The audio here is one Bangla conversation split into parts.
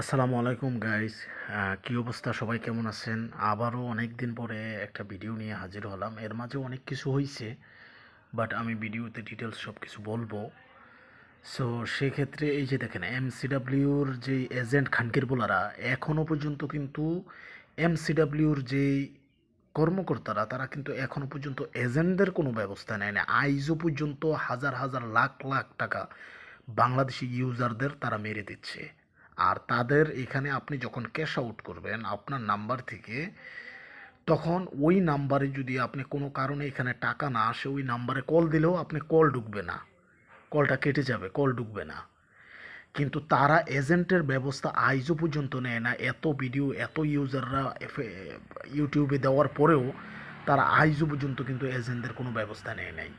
আসসালামু আলাইকুম গাইস কী অবস্থা? সবাই কেমন আছেন? আবারও অনেক দিন পরে একটা ভিডিও নিয়ে হাজির হলাম। এর মাঝে অনেক কিছু হয়েছে বাট আমি ভিডিওতে ডিটেলস সব কিছু বলব। সো সেক্ষেত্রে এই যে দেখেন এমসিডাব্লিউর যে এজেন্ট খানকির বোলারা এখনও পর্যন্ত কিন্তু এমসিডাব্লিউর যে কর্মকর্তারা, তারা কিন্তু এখনও পর্যন্ত এজেন্টদের কোনো ব্যবস্থা নেয় না। আইজও পর্যন্ত হাজার হাজার লাখ লাখ টাকা বাংলাদেশি ইউজারদের তারা মেরে দিচ্ছে। আর তাদের এখানে আপনি যখন ক্যাশ আউট করবেন আপনার নাম্বার থেকে, তখন ওই নাম্বারে যদি আপনি কোনো কারণে এখানে টাকা না আসে, ওই নাম্বারে কল দিলেও আপনি কল ঢুকবে না। কলটা কেটে যাবে কল ঢুকবে না। কিন্তু তারা এজেন্টের ব্যবস্থা আইজও পর্যন্ত নেয় না। এত ভিডিও এত ইউজাররা ইউটিউবে দেওয়ার পরেও তারা আইজও পর্যন্ত কিন্তু এজেন্টদের কোনো ব্যবস্থা নেয় নাই।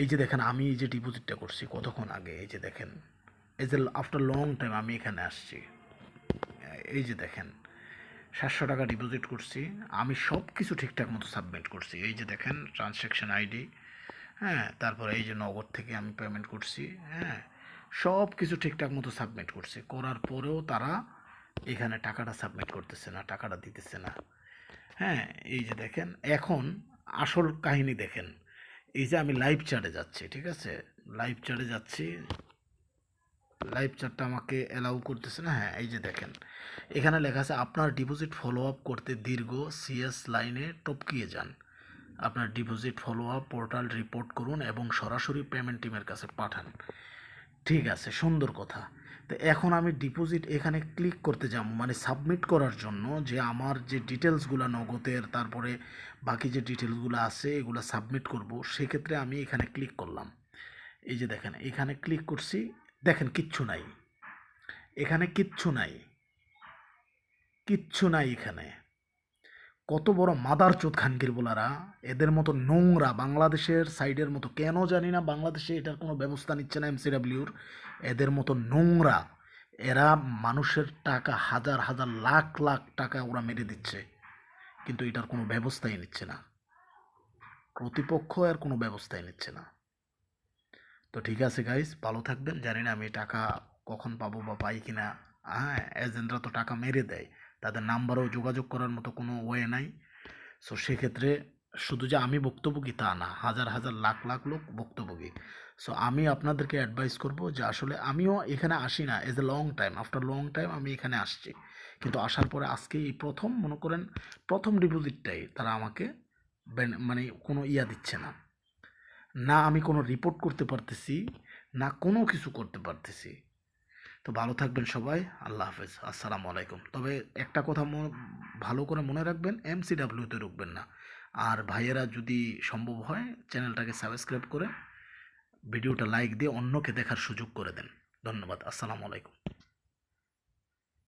এই যে দেখেন, আমি এই যে ডিপোজিটটা করছি কতক্ষণ আগে, এই যে দেখেন। এই যে আফটার লং টাইম আমি এখানে আসছি। এই যে দেখেন, সাতশো টাকা ডিপোজিট করছি, আমি সব কিছু ঠিকঠাক মতো সাবমিট করছি। এই যে দেখেন ট্রানজ্যাকশন আইডি হ্যাঁ তারপরে এই যে নগদ থেকে আমি পেমেন্ট করছি হ্যাঁ সব কিছু ঠিকঠাক মতো সাবমিট করছি। করার পরেও তারা এখানে টাকাটা সাবমিট করতেছে না, টাকাটা দিতেছে না। হ্যাঁ এই যে দেখেন, এখন আসল কাহিনী দেখেন। এই যে আমি লাইভ চ্যাটে যাচ্ছি, ঠিক আছে? লাইভ চ্যাটে যাচ্ছি লাইভ চ্যাটটা আমাকে অ্যালাউ করতেছে না? হ্যাঁ এই যে দেখেন। এখানে লেখা আছে, আপনার ডিপোজিট ফলো আপ করতে দীর্ঘ সিএস লাইনে টপকিয়ে যান। আপনার deposit follow up portal report করুন এবং সরাসরি পেমেন্ট টিমের কাছে পাঠান। ঠিক আছে, সুন্দর কথা। তো এখন আমি ডিপোজিট এখানে ক্লিক করতে যাব মানে সাবমিট করার জন্য যে আমার যে ডিটেলসগুলো নগদের, তারপরে বাকি যে ডিটেলসগুলো আছে, এগুলো সাবমিট করব, সেক্ষেত্রে আমি এখানে ক্লিক করলাম। এই যে দেখেন, এখানে ক্লিক করছি দেখেন, কিচ্ছু নাই। এখানে কিচ্ছু নাই। কিচ্ছু নাই এখানে। কত বড় মাদার চোদ খানকির বলারা, এদের মতো নোংরা বাংলাদেশের সাইডের মতো, কেন জানি না বাংলাদেশে এটার কোনো ব্যবস্থা নিচ্ছে না এমসিডাব্লিউর এদের মতো নোংরা, এরা মানুষের টাকা, হাজার হাজার, লাখ লাখ টাকা ওরা মেরে দিচ্ছে। কিন্তু এটার কোনো ব্যবস্থাই নিচ্ছে না। কর্তৃপক্ষ এর কোনো ব্যবস্থাই নিচ্ছে না। তো ঠিক আছে গাইস ভালো থাকবেন। জানি না আমি টাকা কখন পাবো বা পাই কি না হ্যাঁ এজেন্টরা তো টাকা মেরে দেয়। তাদের নাম্বারও যোগাযোগ করার মতো কোনো ওয়ে নাই। সো সেক্ষেত্রে শুধু যে আমি ভুক্তভোগী তা না, হাজার হাজার লাখ লাখ লোক ভুক্তভোগী সো আমি আপনাদেরকে অ্যাডভাইস করব যে আসলে আমিও এখানে আসি না as a long time after long time আমি এখানে আসছি। কিন্তু আসার পরে আজকে এই প্রথম, মনে করেন, প্রথম ডিপোজিটটাই তারা আমাকে মানে কোনো ইয়া দিচ্ছে না। না আমি কোনো রিপোর্ট করতে পারতেছি, না কোনো কিছু করতে পারতেছি। তো ভালো থাকবেন সবাই, আল্লাহ হাফেজ, আসসালামু আলাইকুম। তবে একটা কথা ভালো করে মনে রাখবেন এমসিডাব্লিউতে রুখবেন না। আর ভাইয়েরা যদি সম্ভব হয়, চ্যানেলটাকে সাবস্ক্রাইব করে ভিডিওটা লাইক দিয়ে অন্যকে দেখার সুযোগ করে দেন। ধন্যবাদ, আসসালামু আলাইকুম।